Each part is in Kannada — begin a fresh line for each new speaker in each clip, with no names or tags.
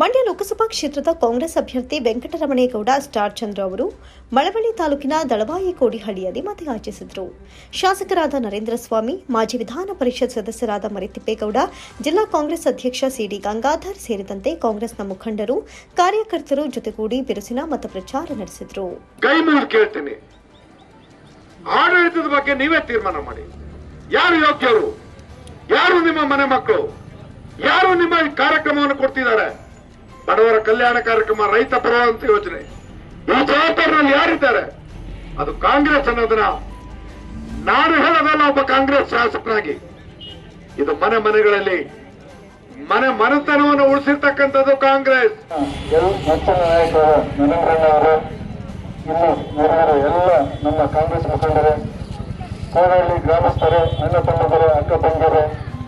ಮಂಡ್ಯ ಲೋಕಸಭಾ ಕ್ಷೇತ್ರದ ಕಾಂಗ್ರೆಸ್ ಅಭ್ಯರ್ಥಿ ವೆಂಕಟರಮಣೇಗೌಡ, ಸ್ಟಾರ್ ಚಂದ್ರ ಅವರು, ಮಳವಳ್ಳಿ ತಾಲೂಕಿನ ದಳವಾಯಿ ಕೋಡಿಹಳ್ಳಿಯಲ್ಲಿ ಮತಯಾಚಿಸಿದರು. ಶಾಸಕರಾದ ನರೇಂದ್ರ ಸ್ವಾಮಿ, ಮಾಜಿ ವಿಧಾನ ಪರಿಷತ್ ಸದಸ್ಯರಾದ ಮರಿತಿಪ್ಪೇಗೌಡ, ಜಿಲ್ಲಾ ಕಾಂಗ್ರೆಸ್ ಅಧ್ಯಕ್ಷ ಸಿಡಿ ಗಂಗಾಧರ್ ಸೇರಿದಂತೆ ಕಾಂಗ್ರೆಸ್ನ ಮುಖಂಡರು, ಕಾರ್ಯಕರ್ತರು ಜೊತೆಗೂಡಿ ಬಿರುಸಿನ ಮತ ಪ್ರಚಾರ ನಡೆಸಿದರು.
ಆಡಳಿತದ ಬಗ್ಗೆ ನೀವೇ ತೀರ್ಮಾನ ಮಾಡಿ. ಯಾರು ಯೋಗ್ಯರು? ಯಾರು ನಿಮ್ಮ ಮನೆ ಮಕ್ಕಳು? ಯಾರು ನಿಮ್ಮ ಕಾರ್ಯಕ್ರಮವನ್ನು ಕೊಡ್ತಿದ್ದಾರೆ? ಬಡವರ ಕಲ್ಯಾಣ ಕಾರ್ಯಕ್ರಮ ರೈತ ಪರವಂತ ಯೋಜನೆ. ಈ ಜವಾಬ್ದಾರಿನಲ್ಲಿ ಯಾರಿದ್ದಾರೆ? ಅದು ಕಾಂಗ್ರೆಸ್ ಅನ್ನೋದನ್ನ ನಾನು ಹೇಳೋದಲ್ಲ ಒಬ್ಬ ಕಾಂಗ್ರೆಸ್ ಶಾಸಕನಾಗಿ. ಇದು ಮನೆ ಮನೆಗಳಲ್ಲಿ ಮನೆ ಮನೆತನವನ್ನು ಉಳಿಸಿರ್ತಕ್ಕಂಥದ್ದು ಕಾಂಗ್ರೆಸ್.
ಅವರು ಎಲ್ಲ ನಮ್ಮ ಕಾಂಗ್ರೆಸ್ ಮುಖಂಡರು ಕೋಡಹಳ್ಳಿ ಗ್ರಾಮಸ್ಥರೇ ಅಣ್ಣ ತಮ್ಮದರು ಅಕ್ಕ ತಂಗಿಯರು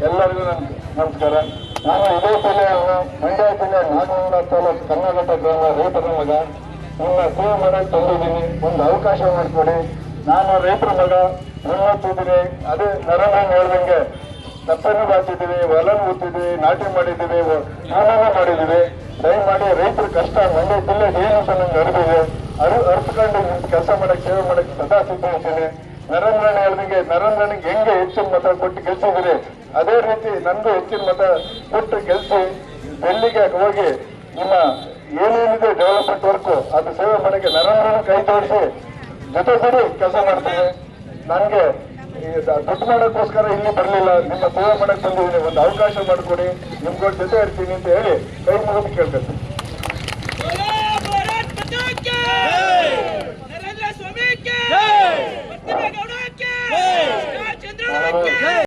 ಎಲ್ಲರಿಗೂ ನಮಸ್ಕಾರ. ನಾನು ಇದೇ ಜಿಲ್ಲೆಯನ್ನು ಮಂಡ್ಯ ಜಿಲ್ಲೆ ನಾಗಮಂಗಲ ತಾಲೂಕು ಕನ್ನಡ ಗ್ರಾಮ ರೈತರ ಮಗ. ನನ್ನ ಸೇವೆ ಮಾಡಕ್ಕೆ ತಂದಿದ್ದೀನಿ. ಒಂದು ಅವಕಾಶ ಮಾಡಿಕೊಡಿ. ನಾನು ರೈತರ ಮಗ. ಹೆಣ್ಣೊತ್ತಿದ್ದೀನಿ ಅದೇ ನರೇಂದ್ರನ್ ಹೇಳ್ದಂಗೆ, ತಪ್ಪನ್ನು ಬಾಚಿದ್ದೀವಿ, ಹೊಲನ ಊತಿದ್ದೀವಿ ನಾಟಿ ಮಾಡಿದ್ದೀವಿ ಸ್ನಾನ ಮಾಡಿದ್ದೀವಿ. ದಯಮಾಡಿ ರೈತರ ಕಷ್ಟ ಮಂಡ್ಯ ಜಿಲ್ಲೆ ಏನು ಅಂತ ನಂಗೆ ಅರಿವಿದೆ. ಅರು ಅರ್ತ್ಕೊಂಡು ಕೆಲಸ ಮಾಡಕ್ಕೆ ಸೇವೆ ಮಾಡಕ್ಕೆ ಸದಾ ಸಿದ್ಧ ನರೇಂದ್ರಣ್ಣ ಹೇಳ್ದಂಗೆ ನರೇಂದ್ರನಿಗೆ ಹೆಂಗೆ ಹೆಚ್ಚಿನ ಮತ ಕೊಟ್ಟು ಗೆಲ್ಸಿದ್ರೆ? ಅದೇ ರೀತಿ ನನಗೂ ಹೆಚ್ಚಿನ ಮತ ಕೊಟ್ಟು ಗೆಲ್ಸಿ ಡೆಲ್ಲಿಗೆ ಹೋಗಿ ನಿಮ್ಮ ಏನೇನಿದೆ ಡೆವಲಪ್ಮೆಂಟ್ ವರ್ಕ್ ಅದು ಸೇವೆ ಮಾಡಕ್ಕೆ ನರೇಂದ್ರನ ಕೈ ಜೋಡಿಸಿ ಜೊತೆಗೂಡಿ ಕೆಲಸ ಮಾಡ್ತೇವೆ. ನನಗೆ ದುಡ್ಡು ಮಾಡೋಕ್ಕೋಸ್ಕರ ಇಲ್ಲಿ ಬರಲಿಲ್ಲ. ನಿಮ್ಮ ಸೇವೆ ಮಾಡಕ್ಕೆ ಬಂದಿದ್ದೀನಿ. ಒಂದು ಅವಕಾಶ ಮಾಡಿಕೊಡಿ. ನಿಮ್ಗೊಂದು ಜೊತೆ ಇರ್ತೀನಿ ಅಂತ ಹೇಳಿ ಕೈ ಮುಗಿದು ಕೇಳ್ಕೊತೀನಿ